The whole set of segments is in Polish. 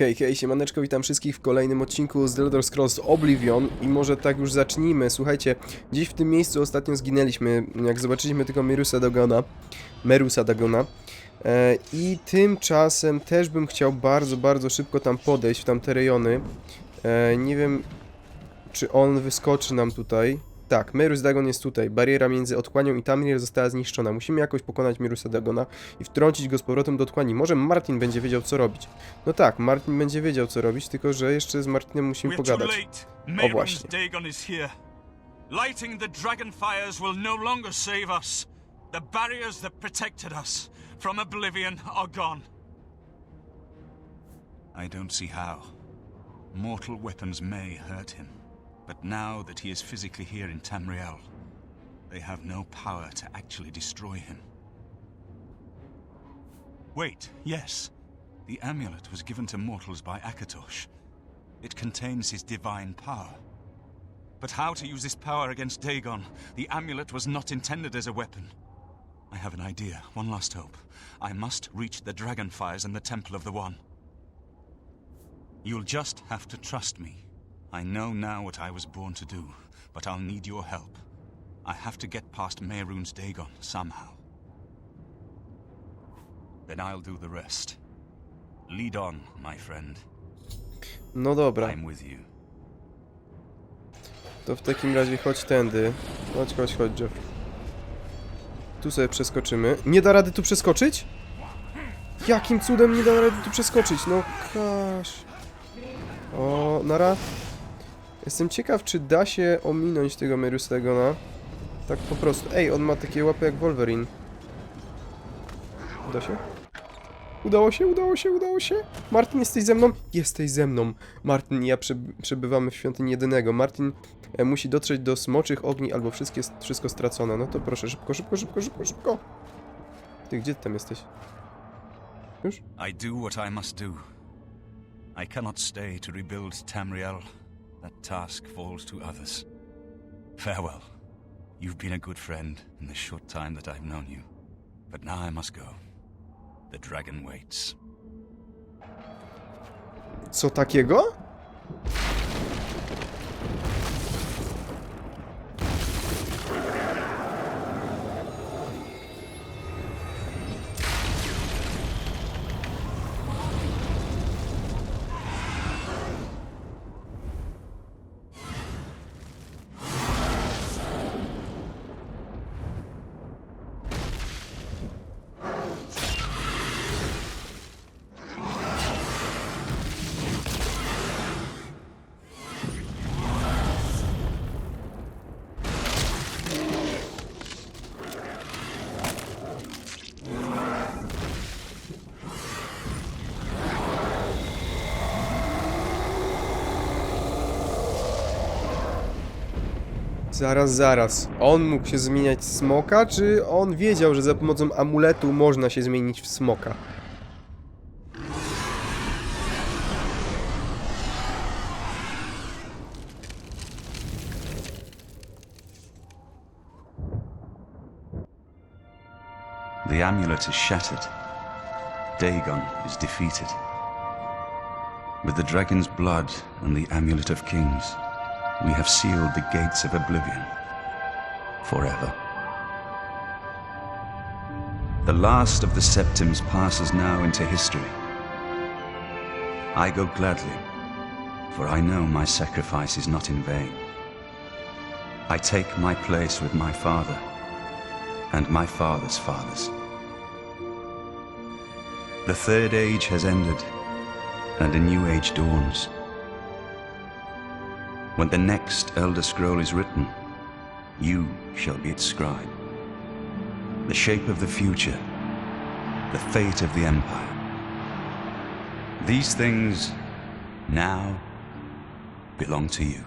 Hej, hej, siemaneczko, witam wszystkich w kolejnym odcinku z The Elder Scrolls Oblivion i może tak już zacznijmy. Słuchajcie, gdzieś w tym miejscu ostatnio zginęliśmy, jak zobaczyliśmy tylko Merusa Dagona, Merusa Dagona. E, I tymczasem też bym chciał bardzo, bardzo szybko tam podejść, w tamte rejony. E, nie wiem, czy on wyskoczy nam tutaj. Tak, Merus Dagon jest tutaj. Bariera między otchłanią i Tamriel została zniszczona. Musimy jakoś pokonać Merusa Dagona i wtrącić go z powrotem do otchłani. Może Martin będzie wiedział, co robić. No tak, Martin będzie wiedział, co robić, tylko że jeszcze z Martinem musimy pogadać. Mehrunes właśnie. Lighting the dragon fires will no longer save us. The barriers that protected us from oblivion are gone. I don't see how. Mortal weapons may hurt him, but now that he is physically here in Tamriel, they have no power to actually destroy him. Wait, yes. The amulet was given to mortals by Akatosh. It contains his divine power. But how to use this power against Dagon? The amulet was not intended as a weapon. I have an idea, one last hope. I must reach the Dragonfires and the Temple of the One. You'll just have to trust me. I know now what I was born to do, but I'll need your help. I have to get past Mehrunes Dagon somehow. Then I'll do the rest. Lead on, my friend. No dobra, I'm with you. to w takim razie chodź tędy. Chodź, chodź, chodź, Jeff. Tu sobie przeskoczymy. Nie da rady tu przeskoczyć? Jakim cudem nie da rady tu przeskoczyć? No, każ. O, nara. Jestem ciekaw, czy da się ominąć tego Merusa Dagona. Tak po prostu. Ej, on ma takie łapy jak Wolverine. Da się? Udało się, udało się, udało się. Martin, jesteś ze mną? Jesteś ze mną. Martin i ja przeb- przebywamy w świątyni jedynego. Martin e, musi dotrzeć do smoczych ogni albo wszystkie, wszystko stracone. No to proszę, szybko, szybko, szybko, szybko, szybko. Ty, gdzie ty tam jesteś? Już? I do what I must do. I cannot stay to rebuild Tamriel. That task falls to others. Farewell. You've been a good friend in the short time that I've known you. But now I must go. The dragon waits. Co takiego? Zaraz, zaraz. On mógł się zmieniać w smoka, czy on wiedział, że za pomocą amuletu można się zmienić w smoka? The amulet is shattered. Dagon is defeated. With the dragon's blood and the amulet of kings, we have sealed the gates of oblivion forever. The last of the septims passes now into history. I go gladly, for I know my sacrifice is not in vain. I take my place with my father and my father's fathers. The third age has ended, and a new age dawns. When the next Elder Scroll is written, you shall be its scribe. The shape of the future, the fate of the Empire. These things now belong to you.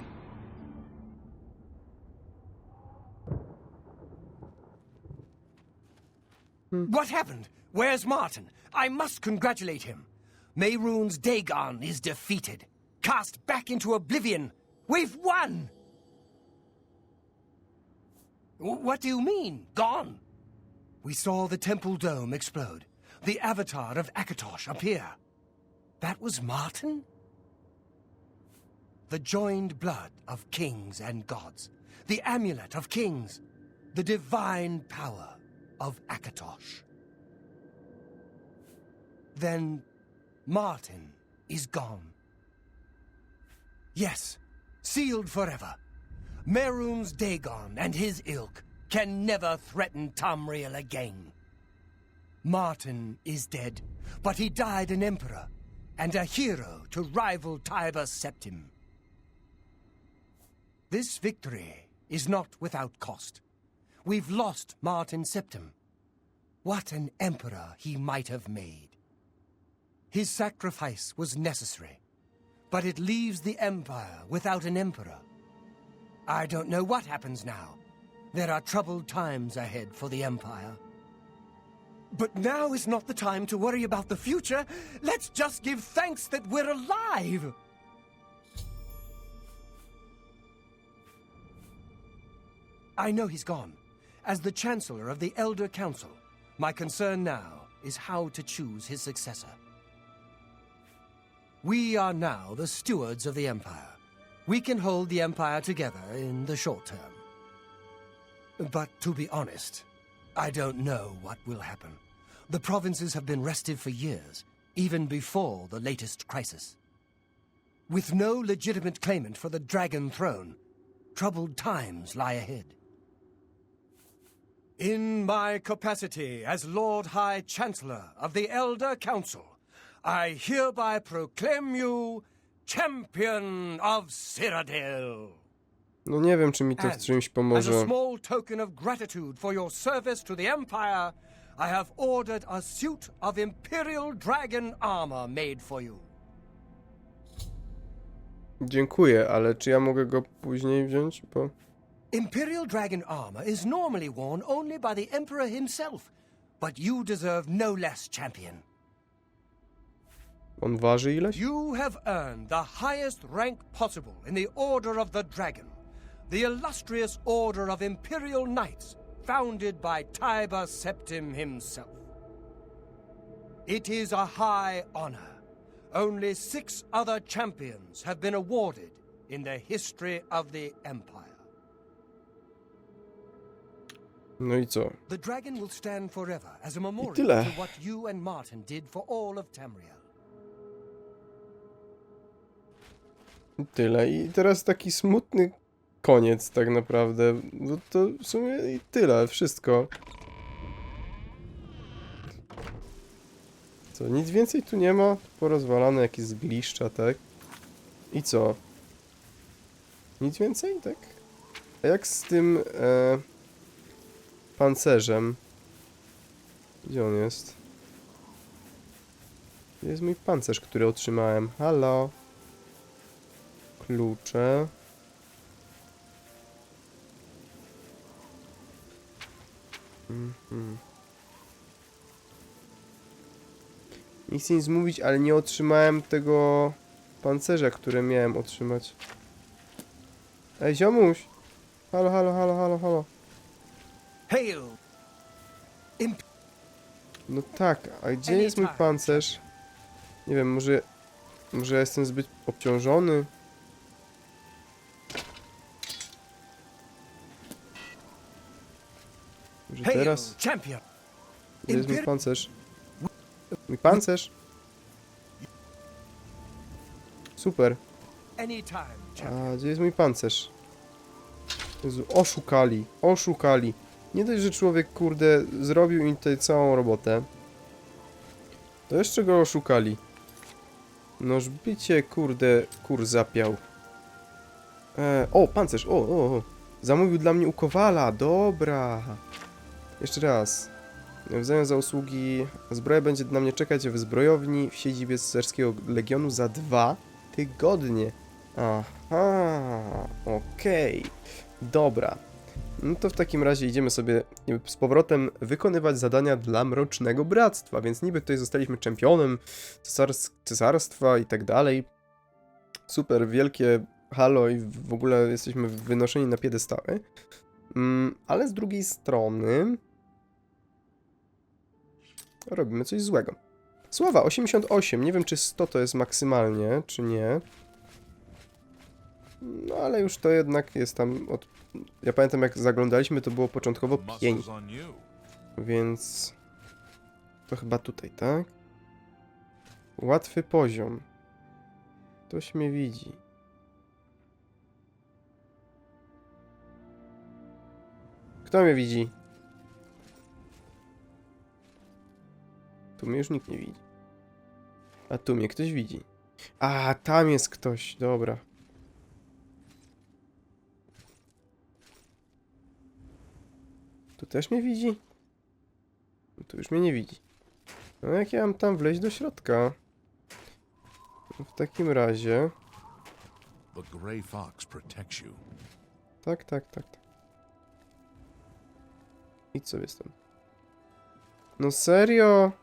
What happened? Where's Martin? I must congratulate him. Mehrunes Dagon is defeated. Cast back into oblivion. We've won! What do you mean, gone? We saw the temple dome explode, the avatar of Akatosh appear. That was Martin? The joined blood of kings and gods, the amulet of kings, the divine power of Akatosh. Then Martin is gone. Yes, sealed forever. Merun's Dagon and his ilk can never threaten Tamriel again. Martin is dead, but he died an emperor and a hero to rival Tiber Septim. This victory is not without cost. We've lost Martin Septim. What an emperor he might have made. His sacrifice was necessary, but it leaves the Empire without an emperor. I don't know what happens now. There are troubled times ahead for the Empire. But now is not the time to worry about the future. Let's just give thanks that we're alive. I know he's gone. As the Chancellor of the Elder Council, my concern now is how to choose his successor. We are now the stewards of the Empire. We can hold the Empire together in the short term. But to be honest, I don't know what will happen. The provinces have been restive for years, even before the latest crisis. With no legitimate claimant for the Dragon Throne, troubled times lie ahead. In my capacity as Lord High Chancellor of the Elder Council, I hereby proclaim you Champion of Cyrodiil. No nie wiem, czy mi to w czymś As a pomoże. small token of gratitude for your service to the Empire, I have ordered a suit of Imperial Dragon armor made for you. Dziękuję, ale czy ja mogę go później wziąć? Bo... Imperial Dragon armor is normally worn only by the Emperor himself, but you deserve no less, champion. On waży ileś? You have earned the highest rank possible in the Order of the Dragon, the illustrious Order of Imperial Knights, founded by Tiber Septim himself. It is a high honor. Only six other champions have been awarded in the history of the Empire. No i co? The dragon will stand forever as a memorial to what you and Martin did for all of Tamriel. Tyle. I teraz taki smutny koniec tak naprawdę. No to w sumie i tyle, wszystko. Co, nic więcej tu nie ma? Porozwalane jakieś zgliszcza, tak? I co? Nic więcej, tak? A jak z tym e, pancerzem? Gdzie on jest? Gdzie jest mój pancerz, który otrzymałem? Halo? Klucze. Mhm. Nie chcę nic mówić, ale nie otrzymałem tego pancerza, które miałem otrzymać. Ej, ziomuś! Halo, halo, halo, halo, halo. Hail! Imp- No tak, a gdzie jest mój pancerz? Nie wiem, może... Może ja jestem zbyt obciążony? Hail, teraz? champion! Gdzie jest mój pancerz? Mój pancerz? Super. A, gdzie jest mój pancerz? Jezu, oszukali, oszukali. Nie dość, że człowiek, kurde, zrobił im tutaj całą robotę. To jeszcze go oszukali. Noż bycie, kurde, kur zapiał. E, o, pancerz, o, o, o. Zamówił dla mnie u Kowala, dobra. Jeszcze raz. W zamian za usługi zbroja będzie na mnie czekać w zbrojowni w siedzibie Cesarskiego Legionu za dwa tygodnie. Aha, okej. Dobra. No to w takim razie idziemy sobie z powrotem wykonywać zadania dla Mrocznego Bractwa, więc niby tutaj zostaliśmy czempionem cesars cesarstwa i tak dalej. Super, wielkie halo i w ogóle jesteśmy wynoszeni na piedestały. Mm, ale z drugiej strony robimy coś złego. Sława, 88. Nie wiem, czy 100 to jest maksymalnie, czy nie. No, ale już to jednak jest tam od... Ja pamiętam, jak zaglądaliśmy, to było początkowo 5, Muscles on you. więc... To chyba tutaj, tak? Łatwy poziom. Ktoś mnie widzi. Kto mnie widzi? Tu mnie już nikt nie widzi. A tu mnie ktoś widzi. A, tam jest ktoś, dobra. Tu też mnie widzi? Tu już mnie nie widzi. No jak ja mam tam wleźć do środka? W takim razie... Tak, tak, tak. tak. Idź sobie stąd. No serio?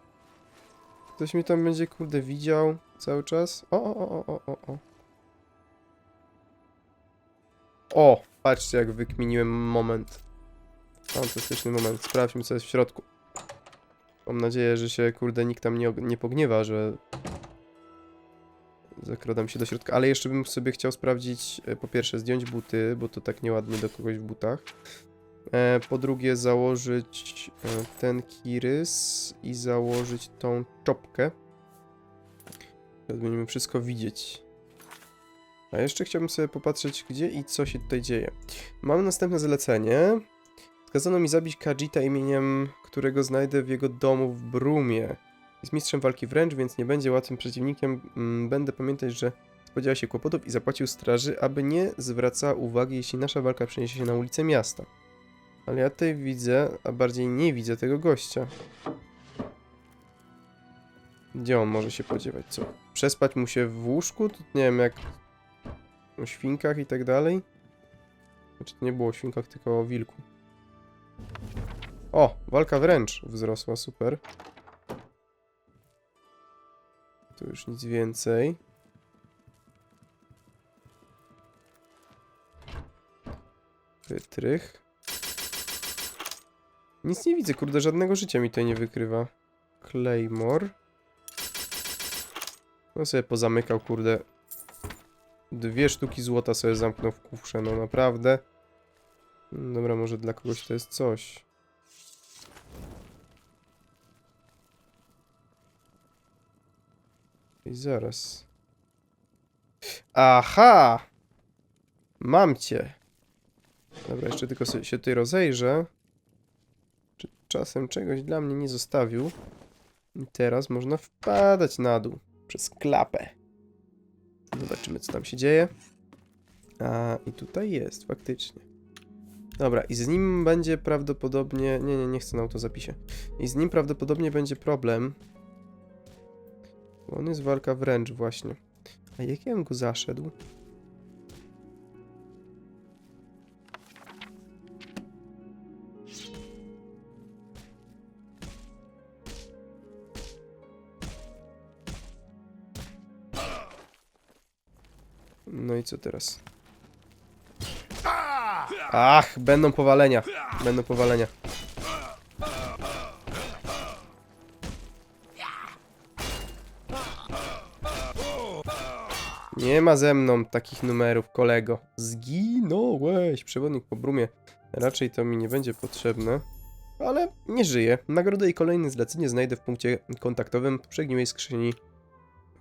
Ktoś mi tam będzie kurde widział cały czas? O, o, o, o, o, o. O! Patrzcie jak wykminiłem moment. Fantastyczny moment. Sprawdźmy co jest w środku. Mam nadzieję, że się kurde nikt tam nie, nie pogniewa, że zakradam się do środka, ale jeszcze bym sobie chciał sprawdzić, e, po pierwsze zdjąć buty, bo to tak nieładnie do kogoś w butach. E, po drugie założyć e, ten kirys i założyć tą czopkę. Teraz będziemy wszystko widzieć. A jeszcze chciałbym sobie popatrzeć, gdzie i co się tutaj dzieje. Mam następne zlecenie. Skazano mi zabić Kajita imieniem, którego znajdę w jego domu w Brumie. Jest mistrzem walki wręcz, więc nie będzie łatwym przeciwnikiem. Mm, Będę pamiętać, że spodziewa się kłopotów i zapłacił straży, aby nie zwracała uwagi, jeśli nasza walka przeniesie się na ulicę miasta. Ale ja tutaj widzę, a bardziej nie widzę tego gościa. Gdzie on może się podziewać? Co? Przespać mu się w łóżku? Nie wiem, jak o świnkach i tak dalej? Znaczy to nie było o świnkach, tylko o wilku. O! Walka wręcz wzrosła, super. Tu już nic więcej. Wytrych. Nic nie widzę, kurde, żadnego życia mi tutaj nie wykrywa. Claymore. No sobie pozamykał, kurde. Dwie sztuki złota sobie zamknął w kufrze, no naprawdę. Dobra, może dla kogoś to jest coś. I zaraz. Aha! Mam cię. Dobra, jeszcze tylko się tutaj rozejrzę. Czasem czegoś dla mnie nie zostawił? I teraz można wpadać na dół przez klapę. Zobaczymy, co tam się dzieje. A, i tutaj jest, faktycznie. Dobra, i z nim będzie prawdopodobnie... Nie, nie, nie chcę na autozapisie. I z nim prawdopodobnie będzie problem. Bo on jest walka wręcz właśnie. A jak ja go zaszedł? No i co teraz? Ach, będą powalenia. Będą powalenia. Nie ma ze mną takich numerów, kolego. Zginąłeś. Przewodnik po brumie. Raczej to mi nie będzie potrzebne. Ale nie żyję. Nagrodę i kolejne zlecenie znajdę w punkcie kontaktowym w przegniłej skrzyni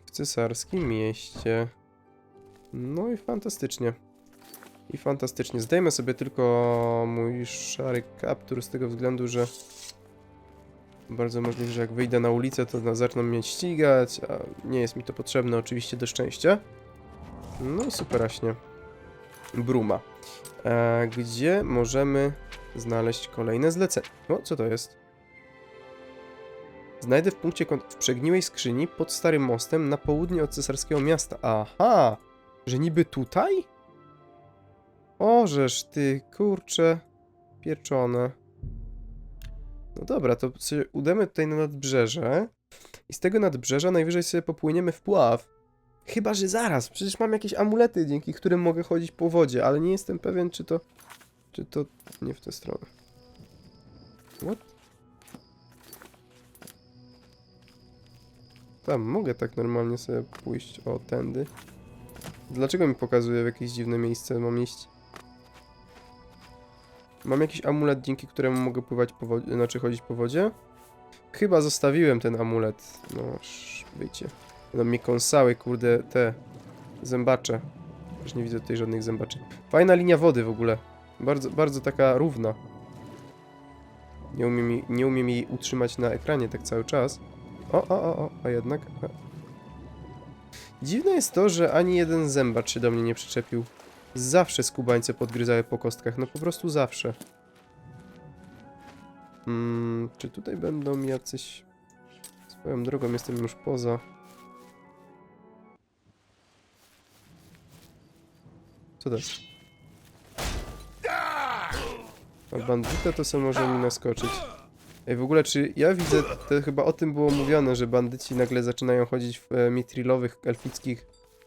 w cesarskim mieście. No i fantastycznie. I fantastycznie. Zdejmę sobie tylko mój szary kaptur z tego względu, że bardzo możliwe, że jak wyjdę na ulicę, to zaczną mnie ścigać, a nie jest mi to potrzebne oczywiście do szczęścia. No i superaśnie. Bruma. E, gdzie możemy znaleźć kolejne zlecenie? O, co to jest? Znajdę w punkcie w przegniłej skrzyni pod starym mostem na południe od cesarskiego miasta. Aha! Że niby tutaj? Ożeż ty, kurcze, pieczone. No dobra, to sobie udamy tutaj na nadbrzeże i z tego nadbrzeża najwyżej sobie popłyniemy w pław. Chyba, że zaraz, przecież mam jakieś amulety, dzięki którym mogę chodzić po wodzie, ale nie jestem pewien, czy to... Czy to nie w tę stronę. What? tam, mogę tak normalnie sobie pójść, o, tędy. Dlaczego mi pokazuje w jakieś dziwne miejsce mam iść? Mam jakiś amulet, dzięki któremu mogę pływać po wodzie, znaczy chodzić po wodzie? Chyba zostawiłem ten amulet. No, wyjdzie. No mnie kąsały, kurde, te zębacze. Już nie widzę tutaj żadnych zębaczy. Fajna linia wody w ogóle. Bardzo, bardzo taka równa. Nie umiem, nie umiem jej utrzymać na ekranie tak cały czas. O, o, o, o, a jednak. A. Dziwne jest to, że ani jeden zębacz się do mnie nie przyczepił. Zawsze skubańce podgryzały po kostkach, no po prostu zawsze. Mm, czy tutaj będą jacyś... Swoją drogą jestem już poza... Co to jest? A bandyta to co może mi naskoczyć. Ej, w ogóle czy ja widzę, to chyba o tym było mówione, że bandyci nagle zaczynają chodzić w e, mitrilowych, elfickich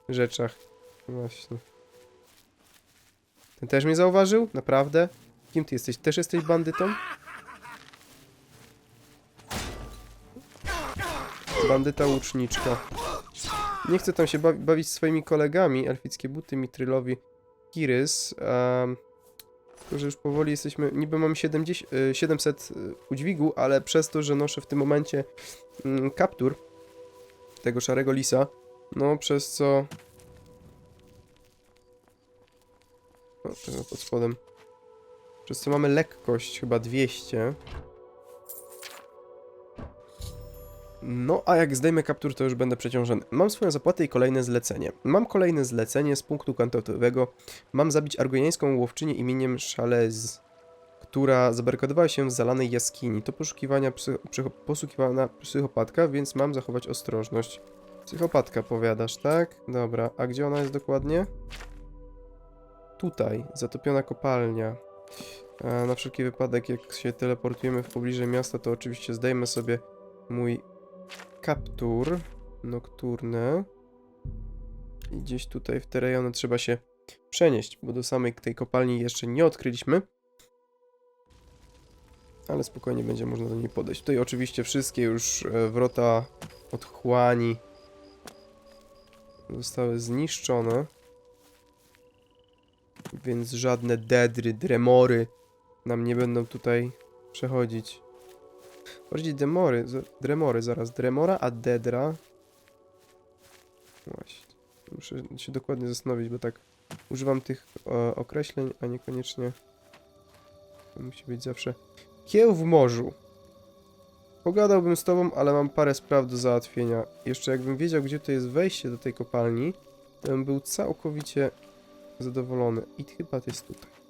rzeczach. Właśnie. Ten też mnie zauważył? Naprawdę? Kim ty jesteś? Też jesteś bandytą? Bandyta łuczniczka. Nie chcę tam się bawi bawić swoimi kolegami. Elfickie buty, mitrylowi, Kirys. Um, tylko, że już powoli jesteśmy... Niby mam 70, y, 700 y, udźwigu, ale przez to, że noszę w tym momencie mm, kaptur tego szarego lisa, no przez co... O, tego pod spodem. Przez co mamy lekkość chyba 200. No, a jak zdejmę kaptur, to już będę przeciążony. Mam swoją zapłatę i kolejne zlecenie. Mam kolejne zlecenie z punktu kontaktowego. Mam zabić argoniańską łowczynię imieniem Shalez, która zabarykadowała się w zalanej jaskini. To poszukiwania psy, psycho, poszukiwana psychopatka, więc mam zachować ostrożność. Psychopatka powiadasz, tak? Dobra, a gdzie ona jest dokładnie? Tutaj, zatopiona kopalnia. A na wszelki wypadek, jak się teleportujemy w pobliże miasta, to oczywiście zdejmę sobie mój kaptur nokturny. I gdzieś tutaj w te rejony trzeba się przenieść, bo do samej tej kopalni jeszcze nie odkryliśmy. Ale spokojnie będzie można do niej podejść. Tutaj oczywiście wszystkie już e, wrota otchłani zostały zniszczone. Więc żadne dedry, dremory nam nie będą tutaj przechodzić. Bardziej demory, dremory zaraz. Dremora, a dedra. Właśnie. Muszę się dokładnie zastanowić, bo tak używam tych e, określeń, a niekoniecznie to musi być zawsze. Kieł w morzu. Pogadałbym z tobą, ale mam parę spraw do załatwienia. Jeszcze jakbym wiedział, gdzie to jest wejście do tej kopalni, to bym był całkowicie zadowolony. I chyba to jest tutaj.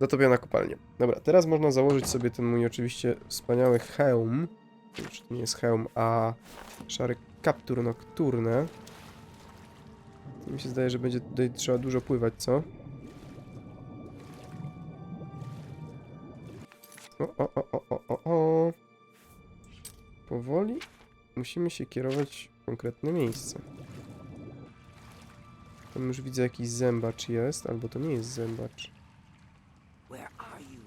Zatopiona kopalnia. Dobra, teraz można założyć sobie ten mój oczywiście wspaniały hełm. Czy to nie jest hełm, a szary kaptur nokturne. Mi się zdaje, że będzie tutaj trzeba dużo pływać, co? O, o, o, o, o, o, o. Powoli musimy się kierować w konkretne miejsce. Tam już widzę jakiś zębacz jest, albo to nie jest zębacz. Where are you?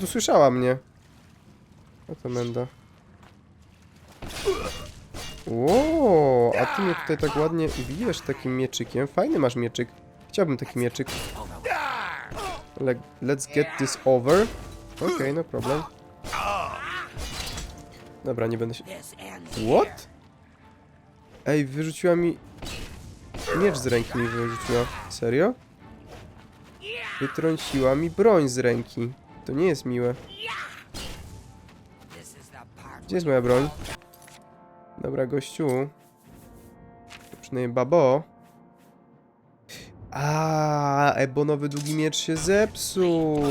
Tu słyszała mnie. A to menda. Ło, a ty mnie tutaj tak ładnie bijesz takim mieczykiem. Fajny masz mieczyk. Chciałbym taki mieczyk. Le let's get this over. Okej, no problem. Dobra, nie będę się... What? Ej, wyrzuciła mi... Miecz z ręki mi wyrzuciła. Serio? Wytrąciła mi broń z ręki. To nie jest miłe. Gdzie jest moja broń? Dobra, gościu. Przynajmniej babo. A, ebonowy długi miecz się zepsuł.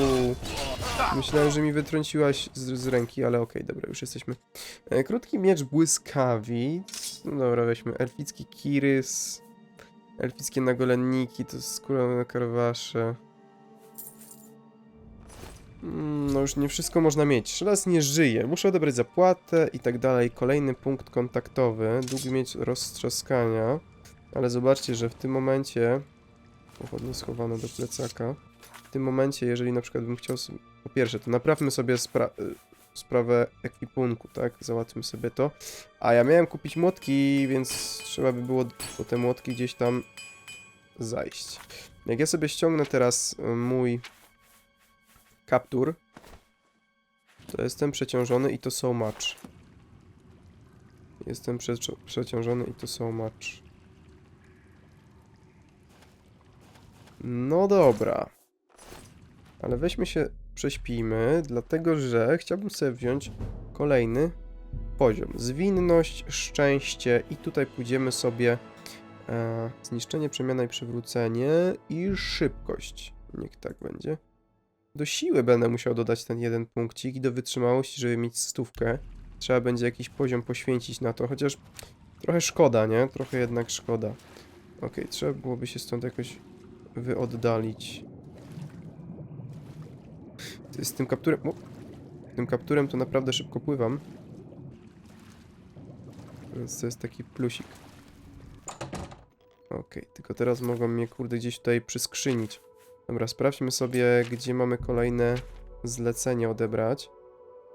Myślałem, że mi wytrąciłaś z, z ręki, ale okej, dobra, już jesteśmy. E, krótki miecz błyskawic. No dobra, weźmy elficki kirys. Elfickie nagolenniki, to skóra karwasze. Mm, No już nie wszystko można mieć. Szelas nie żyje. Muszę odebrać zapłatę i tak dalej. Kolejny punkt kontaktowy. Długi mieć roztrzaskania. Ale zobaczcie, że w tym momencie pochodnie schowane do plecaka. W tym momencie, jeżeli na przykład bym chciał... Po pierwsze, to naprawmy sobie spra y, sprawę ekwipunku, tak? Załatwmy sobie to. A ja miałem kupić młotki, więc trzeba by było po te młotki gdzieś tam zajść. Jak ja sobie ściągnę teraz y, mój kaptur, to jestem przeciążony i to so much. Jestem prze przeciążony i to so much. No dobra. Ale weźmy się, prześpijmy, dlatego że chciałbym sobie wziąć kolejny poziom. Zwinność, szczęście i tutaj pójdziemy sobie e, zniszczenie, przemiana i przywrócenie i szybkość. Niech tak będzie. Do siły będę musiał dodać ten jeden punkcik i do wytrzymałości, żeby mieć stówkę. Trzeba będzie jakiś poziom poświęcić na to, chociaż trochę szkoda, nie? Trochę jednak szkoda. Okej, trzeba byłoby się stąd jakoś wyoddalić. Z tym kapturem... O, tym kapturem to naprawdę szybko pływam. Więc to jest taki plusik. Okej, tylko teraz mogą mnie kurde gdzieś tutaj przyskrzynić. Dobra, sprawdźmy sobie, gdzie mamy kolejne zlecenie odebrać.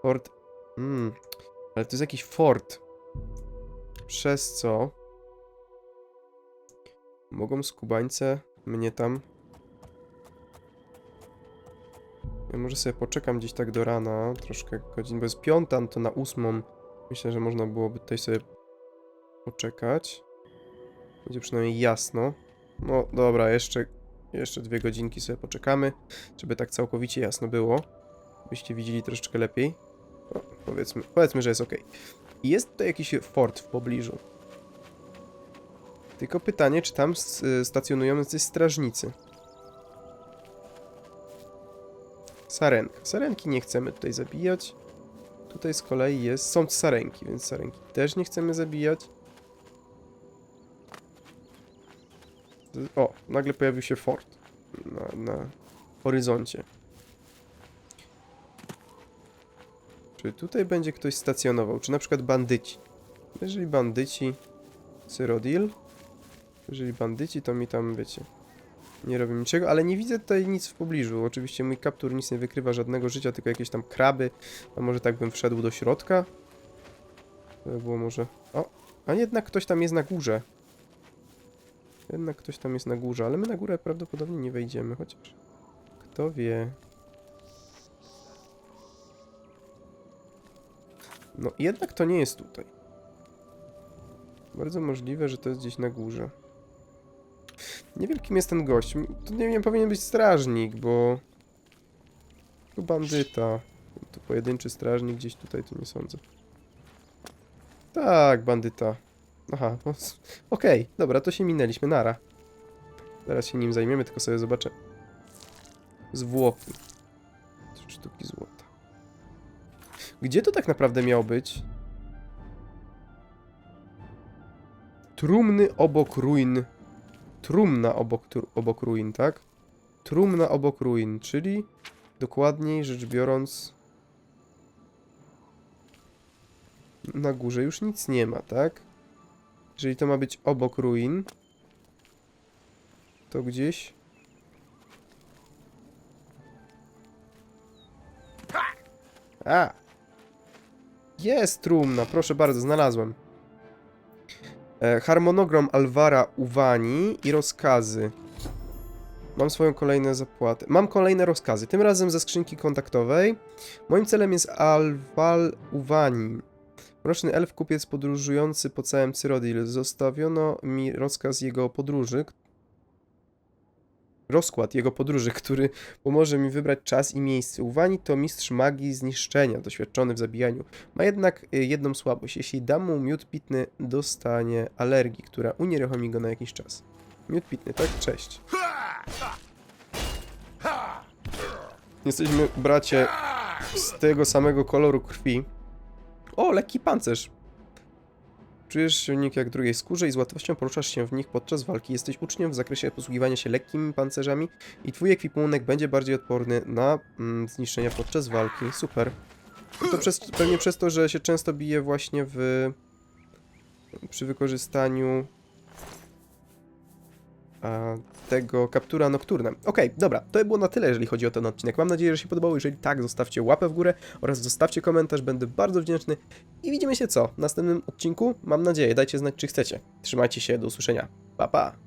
Fort... Mm, ale to jest jakiś fort. Przez co... Mogą skubańce mnie tam... Ja może sobie poczekam gdzieś tak do rana, troszkę godzin, bo jest piąta, no to na ósmą myślę, że można byłoby tutaj sobie poczekać. Będzie przynajmniej jasno. No dobra, jeszcze, jeszcze dwie godzinki sobie poczekamy, żeby tak całkowicie jasno było. Byście widzieli troszeczkę lepiej. Powiedzmy, powiedzmy, że jest ok. Jest tutaj jakiś fort w pobliżu. Tylko pytanie, czy tam stacjonują jacyś strażnicy. Sarenka. Sarenki nie chcemy tutaj zabijać. Tutaj z kolei jest, są sarenki, więc sarenki też nie chcemy zabijać. O, nagle pojawił się fort na, na horyzoncie. Czy tutaj będzie ktoś stacjonował? Czy na przykład bandyci? Jeżeli bandyci... Cyrodiil? Jeżeli bandyci, to mi tam, wiecie... Nie robią niczego, ale nie widzę tutaj nic w pobliżu. Oczywiście mój kaptur nic nie wykrywa żadnego życia, tylko jakieś tam kraby. A może tak bym wszedł do środka? To by było może... O! A jednak ktoś tam jest na górze. Jednak ktoś tam jest na górze, ale my na górę prawdopodobnie nie wejdziemy, chociaż... Kto wie... No jednak to nie jest tutaj. Bardzo możliwe, że to jest gdzieś na górze. Nie wiem, kim jest ten gość. To nie, nie powinien być strażnik, bo... To bandyta. To pojedynczy strażnik gdzieś tutaj, to nie sądzę. Tak, bandyta. Aha, no, okej, dobra, to się minęliśmy, nara. Zaraz się nim zajmiemy, tylko sobie zobaczę. Zwłoki. Trzy sztuki złota. Gdzie to tak naprawdę miało być? Trumny obok ruin. Trumna obok, obok ruin, tak? Trumna obok ruin, czyli dokładniej rzecz biorąc na górze już nic nie ma, tak? Jeżeli to ma być obok ruin, to gdzieś... A! Jest trumna, proszę bardzo, znalazłem. E, harmonogram Alvara Uwani i rozkazy. Mam swoją kolejną zapłatę. Mam kolejne rozkazy, tym razem ze skrzynki kontaktowej. Moim celem jest Alval Uwani. Mroczny elf, kupiec podróżujący po całym Cyrodiil. Zostawiono mi rozkaz jego podróży. Rozkład jego podróży, który pomoże mi wybrać czas i miejsce. Uwani to mistrz magii zniszczenia, doświadczony w zabijaniu. Ma jednak y, jedną słabość. Jeśli dam mu miód pitny, dostanie alergii, która unieruchomi go na jakiś czas. Miód pitny, tak? Cześć. Jesteśmy, bracie, z tego samego koloru krwi. O, lekki pancerz. Czujesz silnik jak drugiej skórze i z łatwością poruszasz się w nich podczas walki. Jesteś uczniem w zakresie posługiwania się lekkimi pancerzami i twój ekwipunek będzie bardziej odporny na mm, zniszczenia podczas walki. Super. I to przez, pewnie przez to, że się często bije właśnie w... przy wykorzystaniu tego kaptura nocturne. Okej, dobra, to by było na tyle, jeżeli chodzi o ten odcinek. Mam nadzieję, że się podobało. Jeżeli tak, zostawcie łapę w górę oraz zostawcie komentarz, będę bardzo wdzięczny. I widzimy się co? W następnym odcinku? Mam nadzieję, dajcie znać, czy chcecie. Trzymajcie się, do usłyszenia. Pa, pa!